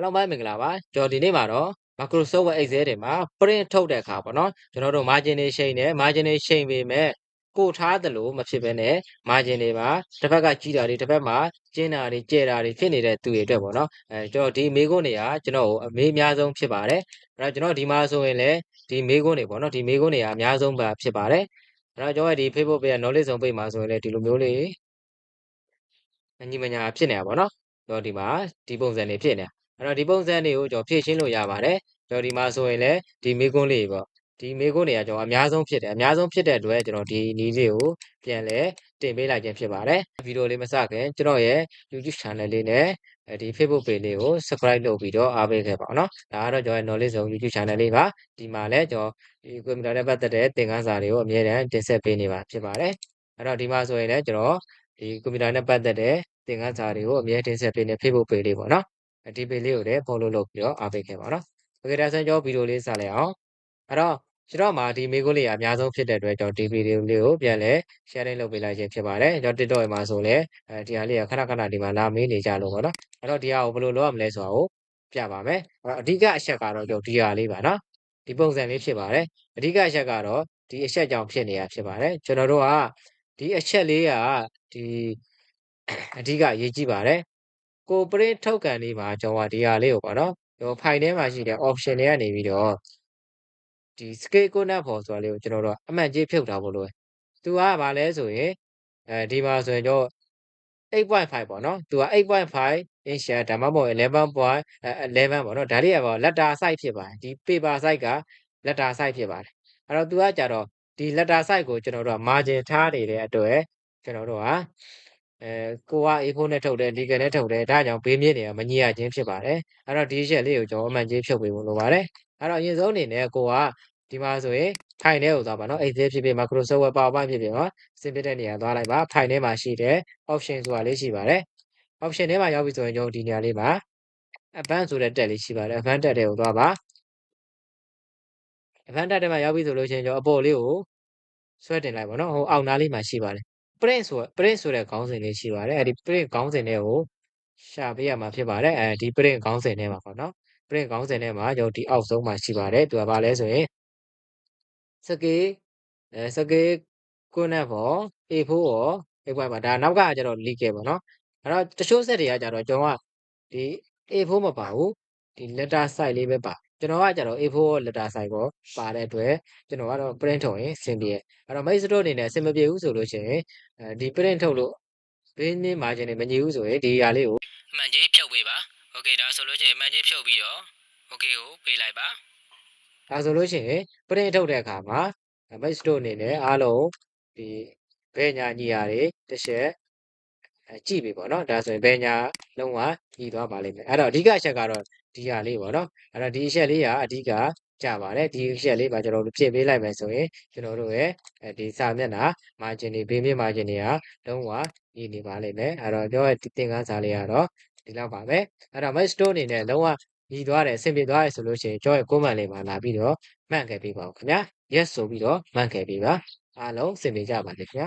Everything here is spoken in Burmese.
အားလုံးပဲမင်္ဂလာပါကျွန်တော်ဒီနေ့မှာတော့ Microsoft Word Excel တွေမှာ print ထုတ်တဲ့အခါပေါ့နော်ကျွန်တော်တို့ margin တွေချိန်တယ် margin တွေချိန်ပေမဲ့ပို့ထားသလိုမဖြစ်ဘဲနဲ့ margin တွေမှာတစ်ဖက်ကကြီးတာတွေတစ်ဖက်မှာကျင်းတာတွေကျဲတာတွေဖြစ်နေတဲ့သူတွေအတွက်ပေါ့နော်အဲကျွန်တော်ဒီမေးခွန်းတွေကကျွန်တော်အမေးအများဆုံးဖြစ်ပါတယ်အဲ့တော့ကျွန်တော်ဒီမှာဆိုရင်လည်းဒီမေးခွန်းတွေပေါ့နော်ဒီမေးခွန်းတွေကအများဆုံးပါဖြစ်ပါတယ်အဲ့တော့ကျွန်တော်ဒီ Facebook page က knowledge ဆုံး page မှာဆိုရင်လည်းဒီလိုမျိုးလေးအညီမညာဖြစ်နေတာပေါ့နော်ကျွန်တော်ဒီမှာဒီပုံစံတွေဖြစ်နေတာ အဲ့တော့ဒီပုံစံတွေကိုကျွန်တော်ဖြည့်ရှင်းလို့ရပါတယ်ကျွန်တော်ဒီမှာဆိုရင်လည်းဒီမေးခွန်းလေးပေါ့ဒီမေးခွန်းတွေကကျွန်တော်အများဆုံးဖြစ်တယ်အများဆုံးဖြစ်တဲ့အတွက်ကျွန်တော်ဒီနည်းလေးကိုပြန်လဲတင်ပေးလိုက်ခြင်းဖြစ်ပါတယ်ဗီဒီယိုလေးမစခင်ကျွန်တော်ရဲ့ YouTube channel လေးနဲ့ဒီ Facebook page လေးကို subscribe လုပ်ပြီးတော့အားပေးခဲ့ပါအောင်နော်ဒါကတော့ကျွန်တော်ရဲ့ knowledge zone YouTube channel လေးပါဒီမှာလည်းကျွန်တော်ဒီကွန်ပျူတာနဲ့ပတ်သက်တဲ့သင်ခန်းစာတွေကိုအမြဲတမ်းတင်ဆက်ပေးနေပါဖြစ်ပါတယ်အဲ့တော့ဒီမှာဆိုရင်လည်းကျွန်တော်ဒီကွန်ပျူတာနဲ့ပတ်သက်တဲ့သင်ခန်းစာတွေကိုအမြဲတင်ဆက်ပေးနေ Facebook page လေးပေါ့နော် ဒီပေလေးကိုလည်း follow လုပ်ပြီးတော့အားပေးခဲ့ပါတော့။ Okay ဒါဆိုရင်ကျွန်တော်ဗီဒီယိုလေးစလိုက်အောင်။အဲ့တော့ကျွန်တော်မှာဒီမေးခွန်းလေးအများဆုံးဖြစ်တဲ့အတွက်ကျွန်တော်ဒီဗီဒီယိုလေးကိုပြန်လဲ sharing လုပ်ပေးလိုက်ခြင်းဖြစ်ပါတယ်။ကျွန်တော် TikTok မှာဆိုလဲအဲဒီဟာလေးကခဏခဏဒီမှာလာမေးနေကြလို့ပေါ့နော်။အဲ့တော့ဒီဟာကိုဘယ်လိုလုပ်ရမလဲဆိုတာကိုပြပါမယ်။အဲ့တော့အဓိကအချက်ကတော့ကျွန်တော်ဒီဟာလေးပါနော်။ဒီပုံစံလေးဖြစ်ပါတယ်။အဓိကအချက်ကတော့ဒီအချက်ကြောင့်ဖြစ်နေတာဖြစ်ပါတယ်။ကျွန်တော်တို့ကဒီအချက်လေးကဒီအဓိကအရေးကြီးပါတယ် ကို print ထုတ်ကန်လေးမှာကျွန်တော်ကဒီဟာလေးကိုပေါ့နော်ကျွန်တော် file ထဲမှာရှိတဲ့ option တွေကနေပြီးတော့ဒီ scale coordinate for ဆိုတာလေးကိုကျွန်တော်တို့အမှန်ကြီးဖြုတ်ထားဖို့လိုတယ်သူကဘာလဲဆိုရင်အဲဒီမှာဆိုရင်တော့8.5ပေါ့နော်သူက8.5 inch ဒါမှမဟုတ်11.11ပေါ့နော်ဒါတွေကပေါ့ letter size ဖြစ်ပါတယ်ဒီ paper size က letter size ဖြစ်ပါတယ်အဲ့တော့သူကကြတော့ဒီ letter size ကိုကျွန်တော်တို့က margin ထားနေတဲ့အတွက်ကျွန်တော်တို့က အဲကိုက A4 နဲ့ထုတ်တယ် legal နဲ့ထုတ်တယ်ဒါကြောင့်ဘေးမြင့်တွေကမညီရခြင်းဖြစ်ပါတယ်အဲ့တော့ဒီချက်လေးကိုကျွန်တော်အမှန်ကြီးဖြုတ်ပေးဖို့လိုပါတယ်အဲ့တော့အရင်ဆုံးအနေနဲ့ကိုကဒီမှာဆိုရင် file ထဲကိုသွားပါနော် Excel ဖြစ်ဖြစ် Microsoft Word PowerPoint ဖြစ်ဖြစ်နော်စင်ပြတဲ့နေရာသွားလိုက်ပါ file ထဲမှာရှိတဲ့ option ဆိုတာလေးရှိပါတယ် option ထဲမှာရောက်ပြီဆိုရင်ကျွန်တော်ဒီနေရာလေးမှာ advanced ဆိုတဲ့တက်လေးရှိပါတယ် advanced တက်တွေကိုသွားပါ advanced တက်ထဲမှာရောက်ပြီဆိုလို့ရှိရင်ကျွန်တော်အပေါ်လေးကိုဆွဲတင်လိုက်ပါနော်ဟိုအောက်နားလေးမှာရှိပါတယ် print ဆို print ဆိုတဲ့ခေါင်းစဉ်လေးရှိပါတယ်အဲဒီ print ခေါင်းစဉ်တွေကိုရှာပေးရမှာဖြစ်ပါတယ်အဲဒီ print ခေါင်းစဉ်ထဲမှာပေါ့နော် print ခေါင်းစဉ်ထဲမှာကျွန်တော်ဒီအောက်ဆုံးမှာရှိပါတယ်သူကဘာလဲဆိုရင် scale အဲ scale ကိုနဲ့ပေါ့ A4 ရော A5 ပါဒါနောက်ကကျတော့ legal ပေါ့နော်အဲ့တော့တချို့ set တွေကကျတော့ကျွန်တော်ကဒီ A4 မပါဘူးဒီ letter size လေးပဲပါ ကျွန်တော်ကကျတော့ A4 letter size ကိုပါတဲ့အတွက်ကျွန်တော်ကတော့ print ထုတ်ရင်အဆင်ပြေအဲ့တော့ mail store အနေနဲ့အဆင်မပြေဘူးဆိုလို့ရှိရင်အဲဒီ print ထုတ်လို့ဘေးနည်း margin တွေမညီဘူးဆိုရင်ဒီဟာလေးကိုအမှန်ကြီးဖြုတ်ပေးပါโอเคဒါဆိုလို့ရှိရင်အမှန်ကြီးဖြုတ်ပြီးတော့โอเคကိုပေးလိုက်ပါဒါဆိုလို့ရှိရင် print ထုတ်တဲ့အခါမှာ mail store အနေနဲ့အားလုံးဒီဘယ်ညာညီရာတွေတစ်ချက်ကြည့်ပြီပေါ့နော်ဒါဆိုရင်ဘယ်ညာလုံးဝညီသွားပါလိမ့်မယ်အဲ့တော့အဓိကအချက်ကတော့ ဒီဟာလေးပေါ့နော်အဲ့တော့ဒီအချက်လေးကအဓိကကြပါတယ်ဒီအချက်လေးပါကျွန်တော်တို့ပြင်ပေးလိုက်မယ်ဆိုရင်ကျွန်တော်တို့ရဲ့ဒီစာမျက်နှာ margin တွေဘေးမြင့် margin တွေကလုံးဝညီနေပါလိမ့်မယ်အဲ့တော့ပြောရသင်ခန်းစာလေးကတော့ဒီလောက်ပါပဲအဲ့တော့ mail store အနေနဲ့လုံးဝညီသွားတယ်အဆင်ပြေသွားတယ်ဆိုလို့ရှိရင်ကျောင်းရဲ့ comment လေးမှာလာပြီးတော့မှန်ခဲ့ပေးပါဦးခင်ဗျာ yes ဆိုပြီးတော့မှန်ခဲ့ပေးပါအားလုံးအဆင်ပြေကြပါစေခင်ဗျာ